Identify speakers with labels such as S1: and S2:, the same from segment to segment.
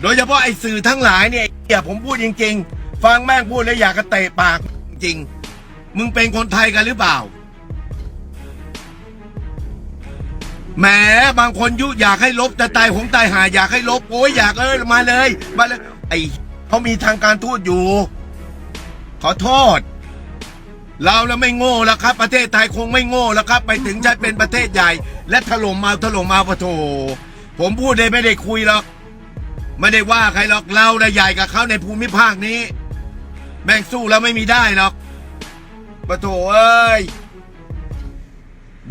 S1: โดยเฉพาะไอ้สื่อทั้งหลายเนี่ยอย่าผมพูดจริง ๆ ฟังแม่งพูดแล้วอยากกระเตะปากจริง มึงเป็นคนไทยกันหรือเปล่าแหมบางคนยุอยากให้ลบจะตายหงตายหาอยากให้ลบโอ้ยอยากเออมาเลยมาเลยไอ้เขามีทางการทูตอยู่ ขอโทษ เราแล้วไม่โง่แล้วครับ ประเทศไทยคงไม่โง่แล้วครับ ไปถึงจะเป็นประเทศใหญ่ และถล่มมาถล่มมาปะโถผมพูดได้ไม่ได้คุยหรอก ไม่ได้ว่าใครหรอกเราได้ใหญ่กับเขาในภูมิภาคนี้ แม่งสู้แล้วไม่มีได้หรอกปะโถเอ้ย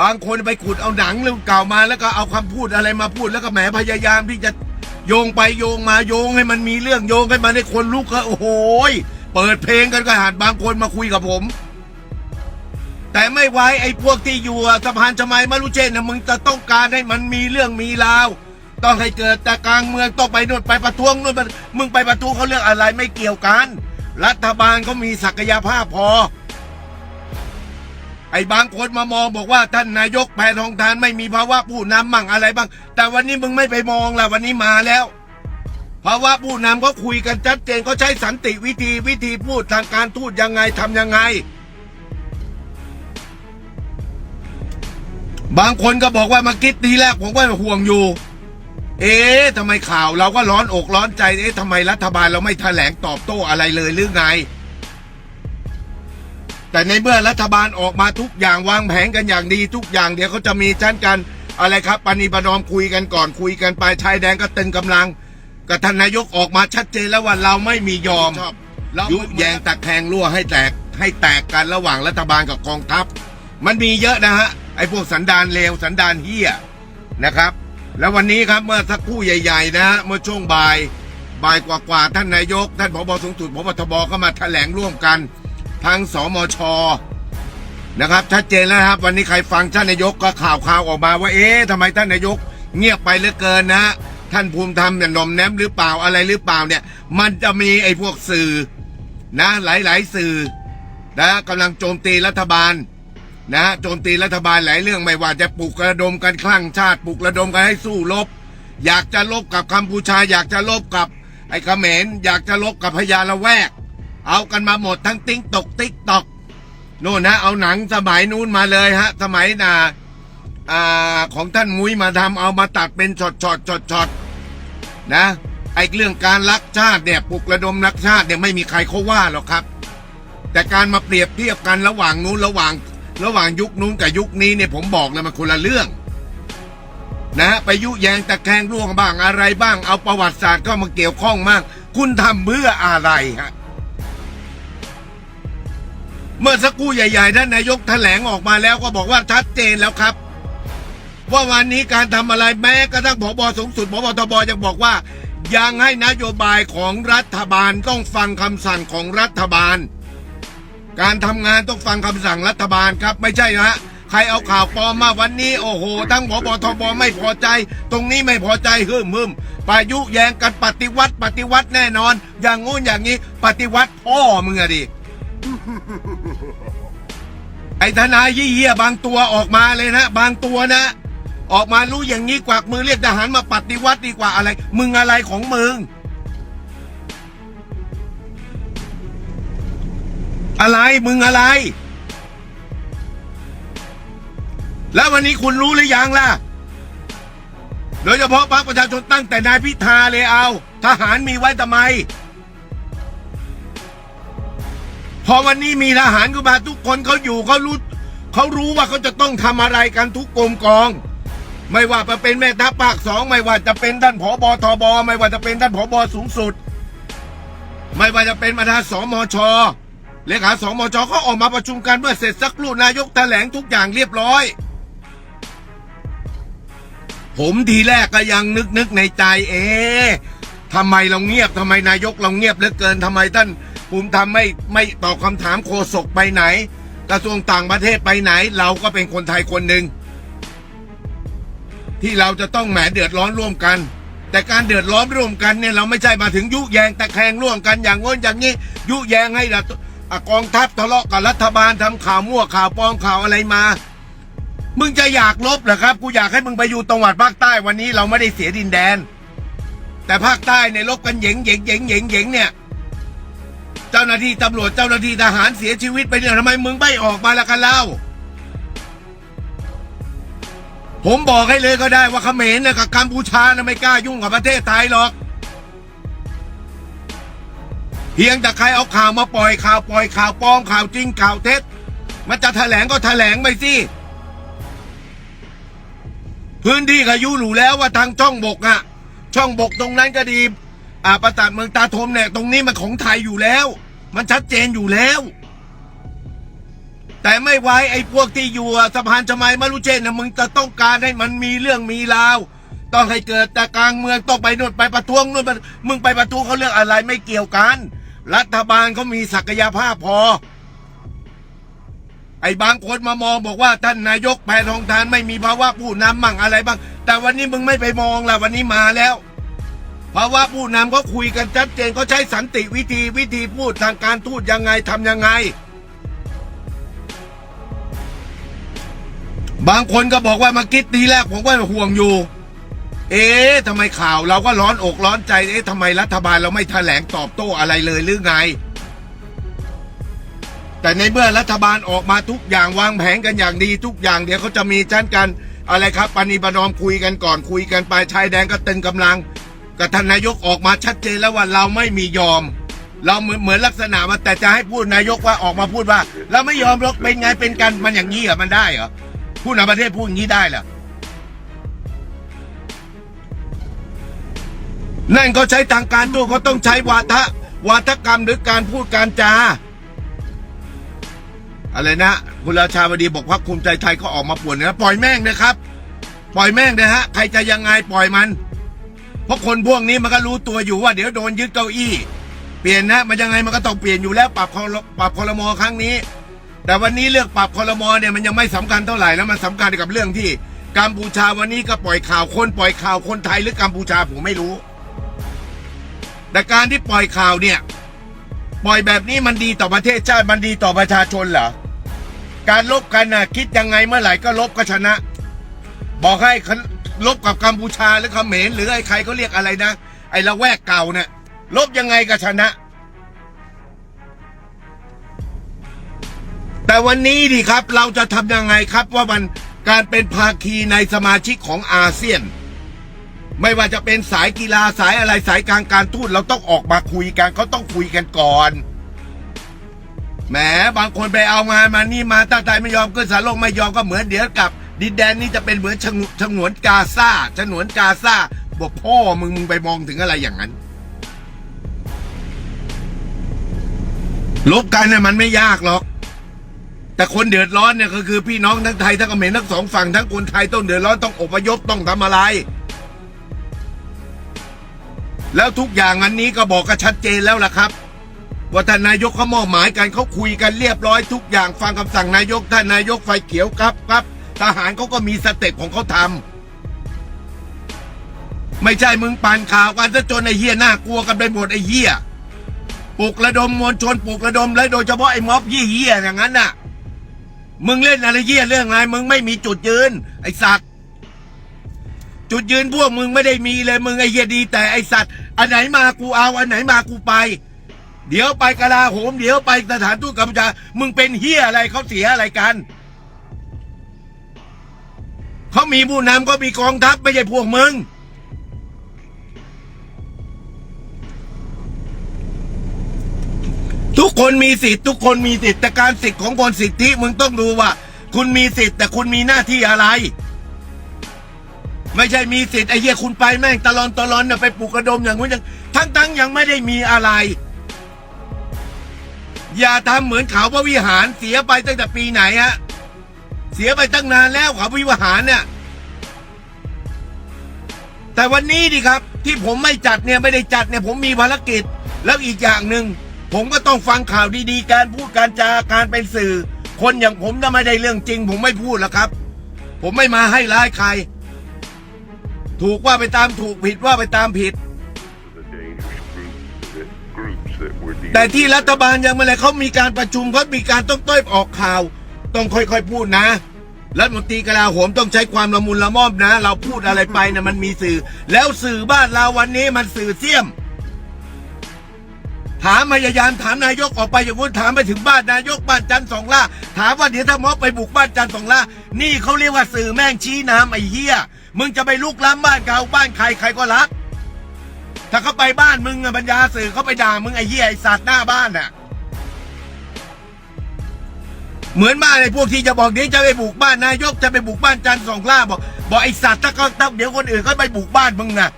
S1: บางคนไปขุดเอาหนังเรื่องเก่ามาแล้วก็เอาคำพูดอะไรมาพูดแล้วก็แหมพยายามที่จะโยงไปโยงมาโยงให้มันมีเรื่องโยงให้มันให้คนลุกก็โอ้โหเปิดเพลงกันก็หาดบางคนมาคุยกับผม แต่ไม่ไว้ไอ้พวกที่อยู่สะพานชมัยมารุเชนนะมึงจะต้องการให้มันมีเรื่องมีราว ต้องให้เกิดแต่กลางเมืองต้องไปนู่นไปประท้วงนู่นมึงไปประท้วงเขาเรื่องอะไรไม่เกี่ยวกัน รัฐบาลเขามีศักยภาพพอ ไอ้บางคนมามองบอกว่าท่านนายกแพทองทานไม่มีภาวะผู้นำมั่งอะไรบ้าง แต่วันนี้มึงไม่ไปมองละวันนี้มาแล้วภาวะผู้นำเขาคุยกันชัดเจนเขาใช้สันติวิธีวิธีพูดทางการทูตยังไงทำยังไง บางคนก็บอกว่ามาคิดทีแรกผมก็ห่วงอยู่ เอ๊ะทำไมข่าวเราก็ร้อนอกร้อนใจ เอ๊ะทำไมรัฐบาลเราไม่แถลงตอบโต้อะไรเลยหรือไง แต่ในเมื่อรัฐบาลออกมาทุกอย่างวางแผนกันอย่างดีทุกอย่างเดี๋ยวเขาจะมีชั้นกันอะไรครับปณีประนอมคุยกันก่อนคุยกันไปชายแดนก็ตึงกำลังกับท่านนายกออกมาชัดเจนแล้วว่าเราไม่มียอมยุแยงตะแคงรั่วให้แตกให้แตกกันระหว่างรัฐบาลกับกองทัพ มันมีเยอะนะฮะไอ้พวกสันดานเลวสันดานเฮียนะครับ แล้ววันนี้ครับเมื่อสักครู่ใหญ่ ๆนะฮะเมื่อช่วงบ่ายบ่ายกว่าๆท่านนายก ท่านผบสูงสุดพบทบก็มาแถลงร่วมกันทางสมชนะครับชัดเจนแล้วครับ วันนี้ใครฟังท่านนายกก็ข่าวข่าวออกมาว่าเอ๊ะทำไมท่านนายก เงียบไปเหลือเกินนะท่านภูมิธรรมเนี่ยนมแนมหรือเปล่าอะไรหรือเปล่าเนี่ย มันจะมีไอ้พวกสื่อนะหลายๆสื่อนะกำลังโจมตีรัฐบาล นะโจมตีรัฐบาลหลายเรื่องไม่ว่าจะปลุกระดมกันคลั่งชาติปลุกระดมกันให้สู้รบอยากจะลบกับกัมพูชา อยากจะลบกับไอ้เขมรอยากจะลบกับพญาละแวก เอากันมาหมดทั้งติ๊กตกติ๊กตอกโน่นนะเอาหนังสมัยนู้นมาเลยฮะ สมัยนาอ่าของท่านมุ้ยมาทำเอามาตัดเป็นช็อตช็อตช็อตช็อตนะไอ้เรื่องการรักชาติเนี่ยปลุกระดมรักชาติเนี่ยไม่มีใครเขาว่าหรอกครับ แต่การมาเปรียบเทียบกันระหว่างนู้นระหว่าง ระหว่างยุคนู้นกับยุคนี้เนี่ยผมบอกเลยมันคนละเรื่อง นะฮะไปยุแยงตะแคงร่วงบ้างอะไรบ้าง เอาประวัติศาสตร์เข้ามาเกี่ยวข้องมาก คุณทำเพื่ออะไรฮะเมื่อสักครู่ใหญ่ๆท่านนายกแถลงออกมาแล้วก็บอกว่าชัดเจนแล้วครับ ว่าวันนี้การทำอะไรแม้กระทั่งผบสูงสุดผบทบยังบอกว่า ยังให้นโยบายของรัฐบาลต้องฟังคำสั่งของรัฐบาล การทำงานต้องฟังคำสั่งรัฐบาลครับ ไม่ใช่นะฮะใครเอาข่าวปลอมมาวันนี้โอ้โหทั้งผบทบไม่พอใจ ตรงนี้ไม่พอใจฮึมฮึมปายุแยงกันปฏิวัติปฏิวัติแน่นอน อย่างงู้นอย่างนี้ปฏิวัติพ่อมึงอะดิ ไอ้ทนายยี่เหี้ยบางตัวออกมาเลยนะ บางตัวนะ ออกมารู้อย่างนี้กวักมือเรียกทหารมาปฏิวัติดีกว่าอะไร มึงอะไรของมึง อะไรมึงอะไร แล้ววันนี้คุณรู้หรือยังล่ะ โดยเฉพาะพรรคประชาชนตั้งแต่นายพิธาเลยเอา ทหารมีไว้ทำไม พอวันนี้มีทหารขึ้นมาทุกคนเขาอยู่เขารู้เขารู้ว่าเขาจะต้องทำอะไรกันทุกกรมกอง ไม่ว่าจะเป็นแม่ทัพภาคสองไม่ว่าจะเป็นท่านผอบอทบไม่ว่าจะเป็นท่านผอบอสูงสุด ไม่ว่าจะเป็นประธานสมช เลขาสองมชเขาออกมาประชุมกันเมื่อเสร็จสักครู่นายกแถลงทุกอย่างเรียบร้อย ผมทีแรกก็ยังนึกนึกในใจเอ๊ะทำไมเราเงียบทำไมนายกเราเงียบเหลือเกินทำไมท่านภูมิธรรมไม่ไม่ตอบคำถามโฆษกไปไหน กระทรวงต่างประเทศไปไหน เราก็เป็นคนไทยคนหนึ่งที่เราจะต้องแหมเดือดร้อนร่วมกัน แต่การเดือดร้อนร่วมกันเนี่ยเราไม่ใช่มาถึงยุแยงแตะแคงร่วมกันอย่างง้นอย่างนี้ ยุแยงให้ละอะ กองทัพทะเลาะกับรัฐบาลทำข่าวมั่วข่าวปลอมข่าวอะไรมา มึงจะอยากลบเหรอครับ กูอยากให้มึงไปอยู่ตรงหวัดภาคใต้วันนี้เราไม่ได้เสียดินแดน แต่ภาคใต้เนี่ยลบกันเหยงเหยงเหยงเหยงเหยงเนี่ย เจ้าหน้าที่ตำรวจเจ้าหน้าที่ทหารเสียชีวิตไปเนี่ยทำไมมึงไม่ออกมาละกันเล่า ผมบอกให้เลยก็ได้ว่าเขมรนะกับกัมพูชานะไม่กล้ายุ่งกับประเทศไทยหรอก เพียงแต่ใครเอาข่าวมาปล่อยข่าวปล่อยข่าวปลอมข่าวจริงข่าวเท็จ มันจะแถลงก็แถลงไปสิพื้นที่ก็ยู่หรูแล้วว่าทางช่องบกอะช่องบกตรงนั้นก็ดีอ่าประสาทเมืองตาทมเนี่ยตรงนี้มันของไทยอยู่แล้ว มันชัดเจนอยู่แล้ว แต่ไม่ไว้ไอ้พวกที่อยู่สะพานชมัยมารุเชนนะมึงจะต้องการให้มันมีเรื่องมีราวต้องให้เกิดแต่กลางเมืองต้องไปนู่นไปประท้วงนู่นมึงไปประท้วงเขาเรื่องอะไรไม่เกี่ยวกัน รัฐบาลเขามีศักยภาพพอ ไอ้บางคนมามองบอกว่าท่านนายกแพทองทานไม่มีภาวะผู้นำมั่งอะไรบ้าง แต่วันนี้มึงไม่ไปมองละวันนี้มาแล้วภาวะผู้นำเขาคุยกันชัดเจนเขาใช้สันติวิธีวิธีพูดทางการทูตยังไงทำยังไง บางคนก็บอกว่ามาคิดทีแรกผมก็ห่วงอยู่ เอ๊ะทำไมข่าวเราก็ร้อนอกร้อนใจ เอ๊ะทำไมรัฐบาลเราไม่แถลงตอบโต้อะไรเลยหรือไง แต่ในเมื่อรัฐบาลออกมาทุกอย่างวางแผนกันอย่างดีทุกอย่างเดี๋ยวเขาจะมีชั้นกันอะไรครับปณีประนอมคุยกันก่อนคุยกันไปชายแดนก็ตึงกำลังกับท่านนายกออกมาชัดเจนแล้วว่าเราไม่มียอม เราเหมือนเหมือนลักษณะมาแต่จะให้พูดนายกว่าออกมาพูดว่า เราไม่ยอมหรอกเป็นไงเป็นกันมันอย่างนี้เหรอมันได้เหรอผู้นำประเทศพูดอย่างนี้ได้เหรอ นั่นก็ใช้ทางการตัวเขาต้องใช้วาทะวาทกรรมหรือการพูดการจาอะไรนะคุณราชาวดีบอกพักภูมิใจไทยเขาออกมาป่วนนะปล่อยแม่งนะครับ ปล่อยแม่งนะฮะใครจะยังไงปล่อยมัน เพราะคนพวกนี้มันก็รู้ตัวอยู่ว่าเดี๋ยวโดนยึดเก้าอี้ เปลี่ยนนะมันยังไงมันก็ต้องเปลี่ยนอยู่แล้วปรับคอปรับคอรมอครั้งนี้ แต่วันนี้เลือกปรับคอรมอเนี่ยมันยังไม่สำคัญเท่าไหร่แล้วมันสำคัญกับเรื่องที่กัมพูชาวันนี้ก็ปล่อยข่าวคนปล่อยข่าวคนไทยหรือกัมพูชาผมไม่รู้ แต่การที่ปล่อยข่าวเนี่ย ปล่อยแบบนี้มันดีต่อประเทศชาติมันดีต่อประชาชนเหรอ การลบกันนะคิดยังไงเมื่อไหร่ก็ลบก็ชนะ บอกให้ลบกับกัมพูชาหรือเขมรหรือไอ้ใครเขาเรียกอะไรนะ ไอ้ละแวกเก่าเนี่ยลบยังไงก็ชนะ แต่วันนี้ดิครับเราจะทำยังไงครับว่ามันการเป็นภาคีในสมาชิกของอาเซียน ไม่ว่าจะเป็นสายกีฬาสายอะไรสายการการทูตเราต้องออกมาคุยกันเขาต้องคุยกันก่อนแหมบางคนไปเอางานมานี่มาตั้งใจไม่ยอมขึ้นสารโลกไม่ยอมก็เหมือนเดี๋ยวกับ ดินแดนนี่จะเป็นเหมือนฉงฉงวนกาซาฉนวนกาซาบอกพ่อมึงมึงไปมองถึงอะไรอย่างนั้นลบกันเนี่ยมันไม่ยากหรอก แต่คนเดือดร้อนเนี่ยก็คือพี่น้องทั้งไทยทั้งเขมรทั้งสองฝั่งทั้งคนไทยต้องเดือดร้อนต้องอพยพต้องทำอะไร แล้วทุกอย่างอันนี้ก็บอกกันชัดเจนแล้วล่ะครับว่าท่านนายกเขามอบหมายกันเขาคุยกันเรียบร้อยทุกอย่างฟังคำสั่งนายกท่านนายกไฟเขียวครับครับทหารเขาก็มีสเต็ปของเขาทำไม่ใช่มึงปั่นข่าวกันซะจนไอ้เหี้ยน่ากลัวกันไปหมดไอ้เหี้ยปลุกระดมมวลชนปลุกระดมและโดยเฉพาะไอ้ม็อบยี่เหี้ยอย่างนั้นน่ะ มึงเล่นอะไรเหี้ยเรื่องอะไรมึงไม่มีจุดยืน ไอ้สัตว์จุดยืนพวกมึงไม่ได้มีเลยมึงไอ้เหี้ยดีแต่ไอ้สัตว์ อันไหนมากูเอา อันไหนมากูไป เดี๋ยวไปกะลาโหม เดี๋ยวไปสถานทูตกัมพูชา มึงเป็นเฮียอะไรเขาเสียอะไรกัน เขามีผู้นำก็มีกองทัพไม่ใช่พวกมึง ทุกคนมีสิทธิ์ทุกคนมีสิทธิ์แต่การสิทธิ์ของคนสิทธิมึงต้องดูว่า คุณมีสิทธิ์แต่คุณมีหน้าที่อะไร ไม่ใช่มีสิทธิ์ไอ้เหี้ยคุณไปแม่งตะลอนตะลอนเนี่ยไปปลุกกระดมอย่างนู้นอย่างทั้งทั้งยังไม่ได้มีอะไร อย่าทำเหมือนเขาพระวิหารเสียไปตั้งแต่ปีไหนฮะเสียไปตั้งนานแล้วเขาพระวิหารเนี่ยแต่วันนี้ดิครับ ที่ผมไม่จัดเนี่ยไม่ได้จัดเนี่ยผมมีภารกิจ แล้วอีกอย่างหนึ่งผมก็ต้องฟังข่าวดีๆ การพูดการจาการเป็นสื่อ คนอย่างผมถ้าไม่ได้เรื่องจริง ผมไม่พูดแล้วครับ ผมไม่มาให้ร้ายใคร ถูกว่าไปตามถูกผิดว่าไปตามผิด แต่ที่รัฐบาลยังไม่เลยเขามีการประชุมเขามีการต้องต้อยออกข่าว ต้องค่อยๆพูดนะรัฐมนตรีกลาโหมต้องใช้ความละมุนละม่อมนะ เราพูดอะไรไปนะมันมีสื่อ แล้วสื่อบ้านเราวันนี้มันสื่อเสี่ยม ถามพยายามถามนายกออกไปอย่างนู้นถามไปถึงบ้านนายกบ้านจันทร์สองล่า ถามว่าเดี๋ยวถ้าม็อบไปบุกบ้านจันทร์สองล่า นี่เขาเรียกว่าสื่อแม่งชี้น้ำไอ้เหี้ยมึงจะไปลุกล้ำบ้านเขาบ้านใครใครก็รัก ถ้าเขาไปบ้านมึงอะบัญญาสื่อเขาไปด่ามึงไอ้เหี้ยไอ้สัตว์หน้าบ้านน่ะเหมือนบ้านไอ้พวกที่จะบอกเดี๋ยวจะไปบุกบ้านนายกจะไปบุกบ้านจันทร์สองล่าบอกบอกไอ้สัตว์ถ้าเขาถ้าเดี๋ยวคนอื่นเขาไปบุกบ้านมึงน่ะ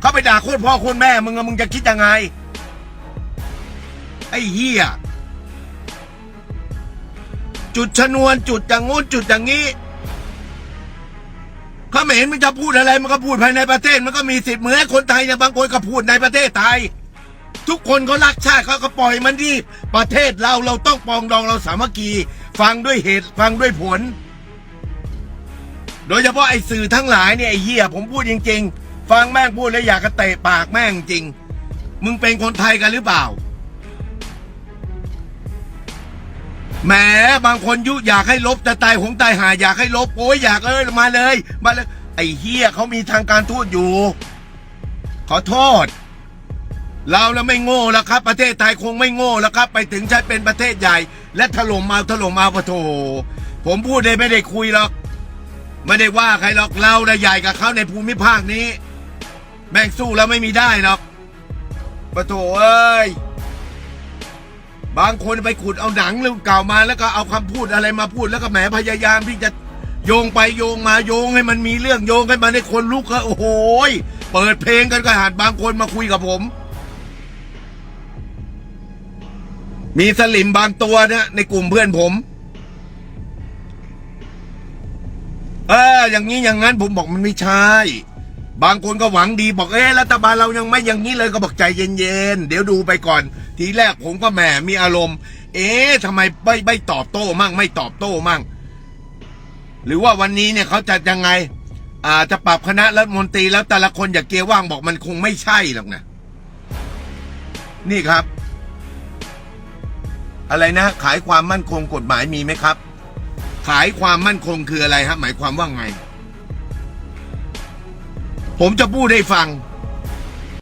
S1: เขาไปด่าโคตรพ่อโคตรแม่มึงอะมึงจะคิดยังไง ไอ้เหี้ยจุดชนวนจุดอย่างงู้นจุดอย่างนี้เขาไม่เห็นมันจะพูดอะไรมันก็พูดภายในประเทศ มันก็มีสิทธิ์เหมือนคนไทยเนี่ยบางคนก็พูดในประเทศไทย ทุกคนเขารักชาติเขาก็ปล่อยมันดีประเทศเราเราต้องปองดองเราสามัคคีฟังด้วยเหตุฟังด้วยผล โดยเฉพาะไอ้สื่อทั้งหลายเนี่ยไอ้เหี้ยผมพูดจริง ๆ ฟังแม่งพูดแล้วอยากกระเตะปากแม่งจริง มึงเป็นคนไทยกันหรือเปล่า แหมบางคนยุอยากให้ลบแต่ตายหงตายหาอยากให้ลบโอ้ยอยากเอ้ยมาเลยมาเลย ไอ้เฮียเขามีทางการทูตอยู่ ขอโทษ เราแล้วไม่โง่แล้วครับ ประเทศไทยคงไม่โง่แล้วครับ ไปถึงใช้เป็นประเทศใหญ่ และถล่มมาถล่มมาปะโถผมพูดได้ไม่ได้คุยหรอกไม่ได้ว่าใครหรอกเราได้ใหญ่กับเขาในภูมิภาคนี้แม่งสู้แล้วไม่มีได้หรอกปะโถเอ้ย บางคนไปขุดเอาหนังเรื่องเก่ามาแล้วก็เอาคำพูดอะไรมาพูดแล้วก็แหมพยายามที่จะโยงไปโยงมาโยงให้มันมีเรื่องโยงให้มันให้คนลุกก็โอ้โหเปิดเพลงกันก็หัดบางคนมาคุยกับผม มีสลิมบางตัวเนี่ยในกลุ่มเพื่อนผม เออ อย่างนี้อย่างนั้นผมบอกมันไม่ใช่ บางคนก็หวังดีบอกเอ๊ะรัฐบาลเรายังไม่อย่างนี้เลยก็บอกใจเย็นๆเดี๋ยวดูไปก่อน ทีแรกผมก็แหมมีอารมณ์ เอ๊ะทำไมไม่ไม่ตอบโต้มั่งไม่ตอบโต้มั่ง หรือว่าวันนี้เนี่ยเขาจะยังไง อ่าจะปรับคณะรัฐมนตรีแล้วแต่ละคนอย่าเกียร์ว่างบอกมันคงไม่ใช่หรอกนะนี่ครับ อะไรนะ ขายความมั่นคงกฎหมายมีไหมครับ ขายความมั่นคงคืออะไรฮะหมายความว่าไง ผมจะพูดให้ฟัง